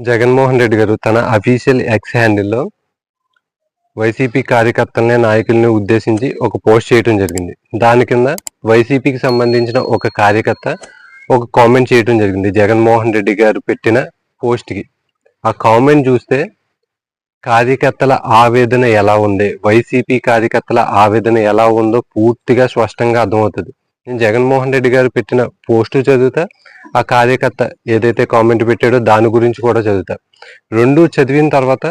జగన్మోహన్ రెడ్డి గారు తన official X హ్యాండిల్లో వైసీపీ కార్యకర్తల్ని నాయకుల్ని ఉద్దేశించి ఒక పోస్ట్ చేయడం జరిగింది. దాని కింద వైసీపీకి సంబంధించిన ఒక కార్యకర్త ఒక కామెంట్ చేయడం జరిగింది. జగన్మోహన్ రెడ్డి గారు పెట్టిన పోస్ట్కి. ఆ కామెంట్ చూస్తే కార్యకర్తల ఆవేదన ఎలా ఉంది వైసీపీ కార్యకర్తల ఆవేదన ఎలా ఉందో పూర్తిగా స్పష్టంగా అర్థమవుతుంది. నేను జగన్మోహన్ రెడ్డి గారు పెట్టిన పోస్టు చదువుతా ఆ కార్యకర్త ఏదైతే కామెంట్ పెట్టాడో దాని గురించి కూడా చదువుతా. రెండు చదివిన తర్వాత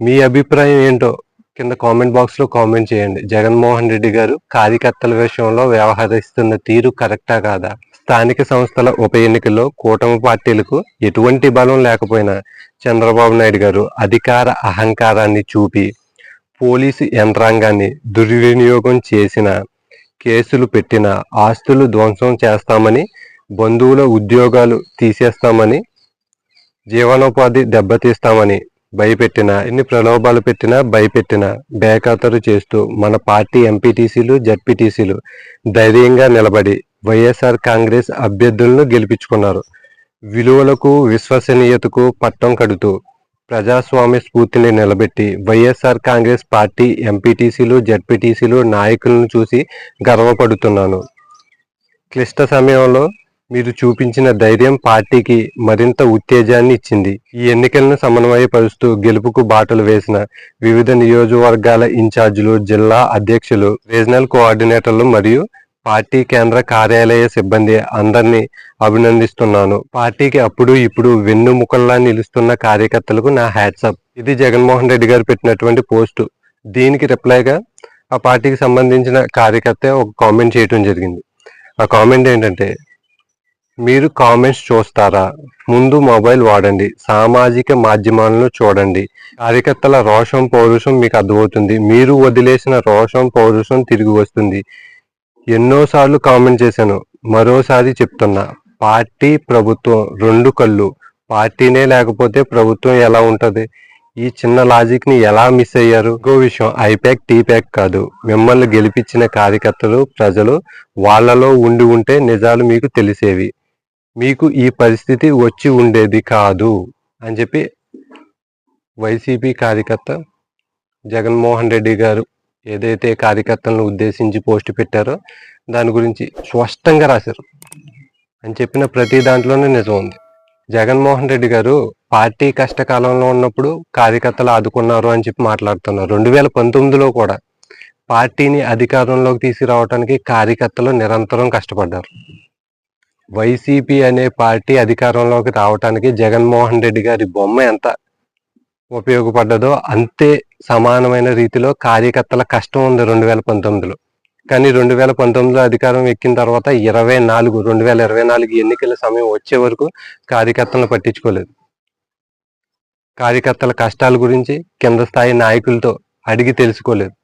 మీ అభిప్రాయం ఏంటో కింద కామెంట్ బాక్స్లో కామెంట్ చేయండి. జగన్మోహన్ రెడ్డి గారు కార్యకర్తల విషయంలో వ్యవహరిస్తున్న తీరు కరెక్టా కాదా? స్థానిక సంస్థల ఉప ఎన్నికల్లో కూటమి పార్టీలకు ఎటువంటి బలం లేకపోయినా చంద్రబాబు నాయుడు గారు అధికార అహంకారాన్ని చూపి పోలీసు యంత్రాంగాన్ని దుర్వినియోగం చేసిన కేసులు పెట్టిన ఆస్తులు ధ్వంసం చేస్తామని బంధువుల ఉద్యోగాలు తీసేస్తామని జీవనోపాధి దెబ్బతీస్తామని భయపెట్టిన ఎన్ని ప్రలోభాలు పెట్టినా భయపెట్టిన బేఖాతరు చేస్తూ మన పార్టీ ఎంపీటీసీలు జడ్పీటీసీలు ధైర్యంగా నిలబడి వైఎస్ఆర్ కాంగ్రెస్ అభ్యర్థులను గెలిపించుకున్నారు. విలువలకు విశ్వసనీయతకు పట్టం కడుతూ ప్రజాస్వామ్య స్ఫూర్తిని నిలబెట్టి వైఎస్ఆర్ కాంగ్రెస్ పార్టీ ఎంపీటీసీలు జడ్పీటీసీలు నాయకులను చూసి గర్వపడుతున్నాను. క్లిష్ట సమయంలో మీరు చూపించిన ధైర్యం పార్టీకి మరింత ఉత్తేజాన్ని ఇచ్చింది. ఈ ఎన్నికలను సమన్వయపరుస్తూ గెలుపుకు బాటలు వేసిన వివిధ నియోజకవర్గాల ఇన్ఛార్జీలు జిల్లా అధ్యక్షులు రీజనల్ కోఆర్డినేటర్లు మరియు పార్టీ కేంద్ర కార్యాలయ సిబ్బంది అందరినీ అభినందిస్తున్నాను. పార్టీకి అప్పుడు ఇప్పుడు వెన్నుముకల్లా నిలుస్తున్న కార్యకర్తలకు నా హ్యాట్సప్ ఇది జగన్మోహన్ రెడ్డి గారు పెట్టినటువంటి పోస్టు. దీనికి రిప్లైగా ఆ పార్టీకి సంబంధించిన కార్యకర్త ఒక కామెంట్ చేయడం జరిగింది. ఆ కామెంట్ ఏంటంటే మీరు కామెంట్స్ చూస్తారా? ముందు మొబైల్ వాడండి. సామాజిక మాధ్యమాలను చూడండి. కార్యకర్తల రోషం పౌరుషం మీకు అర్థమవుతుంది. మీరు వదిలేసిన రోషం పౌరుషం తిరిగి వస్తుంది. ఎన్నోసార్లు కామెంట్ చేశాను. మరోసారి చెప్తున్నా పార్టీ ప్రభుత్వం రెండు కళ్ళు. పార్టీనే లేకపోతే ప్రభుత్వం ఎలా ఉంటుంది? ఈ చిన్న లాజిక్ని ఎలా మిస్ అయ్యారు? ఇంకో విషయం ఐప్యాక్ టీప్యాక్ కాదు. మిమ్మల్ని గెలిపించిన కార్యకర్తలు ప్రజలు వాళ్ళలో ఉండి ఉంటే నిజాలు మీకు తెలిసేవి. మీకు ఈ పరిస్థితి వచ్చి ఉండేది కాదు అని చెప్పి వైసీపీ కార్యకర్త జగన్మోహన్ రెడ్డి గారు ఏదైతే కార్యకర్తలను ఉద్దేశించి పోస్ట్ పెట్టారో దాని గురించి స్పష్టంగా రాశారు. అని చెప్పిన ప్రతి దాంట్లోనే నిజం ఉంది. జగన్మోహన్ రెడ్డి గారు పార్టీ కష్టకాలంలో ఉన్నప్పుడు కార్యకర్తలు ఆదుకున్నారు అని చెప్పి మాట్లాడుతున్నారు. రెండు వేల పంతొమ్మిదిలో కూడా పార్టీని అధికారంలోకి తీసుకురావడానికి కార్యకర్తలు నిరంతరం కష్టపడ్డారు. వైసీపీ అనే పార్టీ అధికారంలోకి రావడానికి జగన్మోహన్ రెడ్డి గారి బొమ్మ ఎంత ఉపయోగపడ్డదో అంతే సమానమైన రీతిలో కార్యకర్తల కష్టం ఉంది రెండు వేల పంతొమ్మిదిలో. కానీ రెండు వేల పంతొమ్మిదిలో అధికారం ఎక్కిన తర్వాత ఇరవై నాలుగు రెండు వేల ఇరవై నాలుగు ఎన్నికల సమయం వచ్చే వరకు కార్యకర్తలను పట్టించుకోలేదు. కార్యకర్తల కష్టాల గురించి కింద స్థాయి నాయకులతో అడిగి తెలుసుకోలేదు.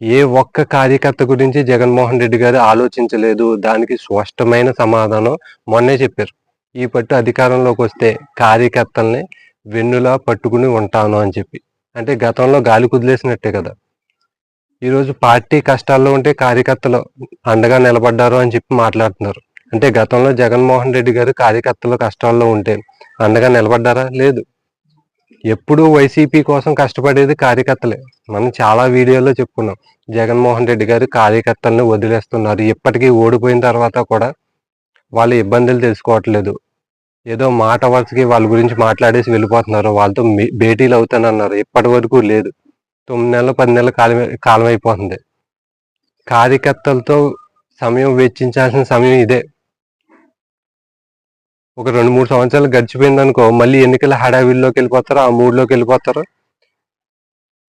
ఏ ఒక్క కార్యకర్త గురించి జగన్మోహన్ రెడ్డి గారు ఆలోచించలేదు. దానికి స్పష్టమైన సమాధానం మొన్నే చెప్పారు. ఈ పట్టు అధికారంలోకి వస్తే కార్యకర్తల్ని వెన్నులా పట్టుకుని ఉంటాను అని చెప్పి. అంటే గతంలో గాలి కుదిలేసినట్టే కదా. ఈరోజు పార్టీ కష్టాల్లో ఉంటే కార్యకర్తలు అండగా నిలబడ్డారు అని చెప్పి మాట్లాడుతున్నారు. అంటే గతంలో జగన్మోహన్ రెడ్డి గారు కార్యకర్తలు కష్టాల్లో ఉంటే అండగా నిలబడ్డారా? లేదు. ఎప్పుడూ వైసీపీ కోసం కష్టపడేది కార్యకర్తలే. మనం చాలా వీడియోలో చెప్పుకున్నాం. జగన్మోహన్ రెడ్డి గారు కార్యకర్తలను వదిలేస్తున్నారు. ఇప్పటికీ ఓడిపోయిన తర్వాత కూడా వాళ్ళ ఇబ్బందులు తెలుసుకోవట్లేదు. ఏదో మాట వరుసకి వాళ్ళ గురించి మాట్లాడేసి వెళ్ళిపోతున్నారు వాళ్ళతో మీ- భేటీలు అవుతానన్నారు. ఇప్పటి వరకు లేదు. తొమ్మిది నెలలు పది నెలల కాలం కాలం అయిపోతుంది. కార్యకర్తలతో సమయం వెచ్చించాల్సిన సమయం ఇదే. ఒక రెండు మూడు సంవత్సరాలు గడిచిపోయింది అనుకో మళ్ళీ ఎన్నికల హడావిల్లోకి వెళ్ళిపోతారు ఆ మూడులోకి వెళ్ళిపోతారు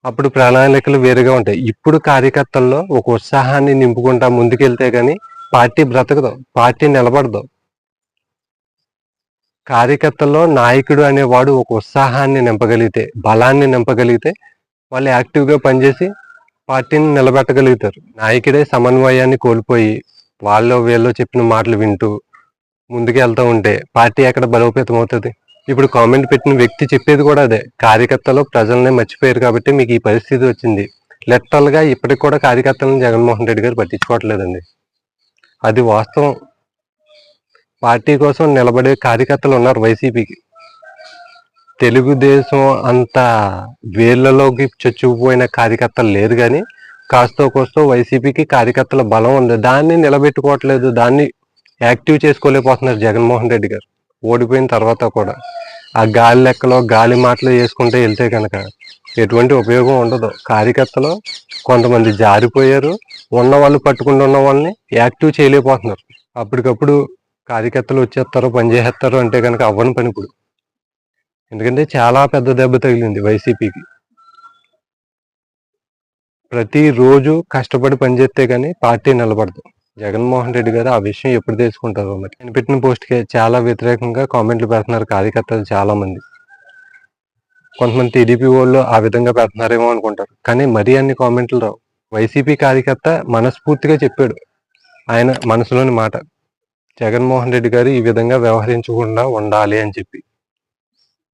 అప్పుడు ప్రణాళికలు వేరుగా ఉంటాయి. ఇప్పుడు కార్యకర్తల్లో ఒక ఉత్సాహాన్ని నింపుకుంటా ముందుకెళ్తే కానీ పార్టీ బ్రతకదు. పార్టీ నిలబడదు. కార్యకర్తల్లో నాయకుడు అనేవాడు ఒక ఉత్సాహాన్ని నింపగలిగితే బలాన్ని నింపగలిగితే వాళ్ళు యాక్టివ్గా పనిచేసి పార్టీని నిలబెట్టగలుగుతారు. నాయకుడే సమన్వయాన్ని కోల్పోయి వాళ్ళు వీళ్ళు చెప్పిన మాటలు వింటూ ముందుకు వెళ్తూ ఉంటే పార్టీ ఎక్కడ బలోపేతం అవుతుంది? ఇప్పుడు కామెంట్ పెట్టిన వ్యక్తి చెప్పేది కూడా అదే. కార్యకర్తలు ప్రజలనే మర్చిపోయారు కాబట్టి మీకు ఈ పరిస్థితి వచ్చింది. లిటరల్గా ఇప్పటికి కూడా కార్యకర్తలను జగన్మోహన్ రెడ్డి గారు పట్టించుకోవట్లేదండి. అది వాస్తవం. పార్టీ కోసం నిలబడే కార్యకర్తలు ఉన్నారు వైసీపీకి. తెలుగుదేశం అంత వేళ్ళలోకి చొచ్చుకుపోయిన కార్యకర్తలు లేరు కానీ కాస్తో కోస్తో వైసీపీకి కార్యకర్తల బలం ఉంది. దాన్ని నిలబెట్టుకోవట్లేదు దాన్ని యాక్టివ్ చేసుకోలేకపోతున్నారు జగన్మోహన్ రెడ్డి గారు. ఓడిపోయిన తర్వాత కూడా. ఆ గాలి లెక్కలో గాలి మాటలు వేసుకుంటే వెళ్తే కనుక ఎటువంటి ఉపయోగం ఉండదు. కార్యకర్తలు కొంతమంది జారిపోయారు. ఉన్న వాళ్ళు పట్టుకుంటూ ఉన్న వాళ్ళని యాక్టివ్ చేయలేకపోతున్నారు. అప్పటికప్పుడు కార్యకర్తలు వచ్చేస్తారు పనిచేసేస్తారు అంటే కనుక అవ్వని పని ఇప్పుడు. ఎందుకంటే చాలా పెద్ద దెబ్బ తగిలింది వైసీపీకి. ప్రతిరోజు కష్టపడి పనిచేస్తే కానీ పార్టీ నిలబడదు. జగన్మోహన్ రెడ్డి గారు ఆ విషయం ఎప్పుడు తెలుసుకుంటారో మరి. నేను పెట్టిన పోస్ట్కి చాలా వ్యతిరేకంగా కామెంట్లు పెడుతున్నారు కార్యకర్తలు చాలామంది కొంతమంది టీడీపీ వాళ్ళు ఆ విధంగా పెడుతున్నారేమో అనుకుంటారు. కానీ మరీ అన్ని కామెంట్లు రావు. వైసీపీ కార్యకర్త మనస్ఫూర్తిగా చెప్పాడు. ఆయన మనసులోని మాట. జగన్మోహన్ రెడ్డి గారు ఈ విధంగా వ్యవహరించకుండా ఉండాలి అని చెప్పి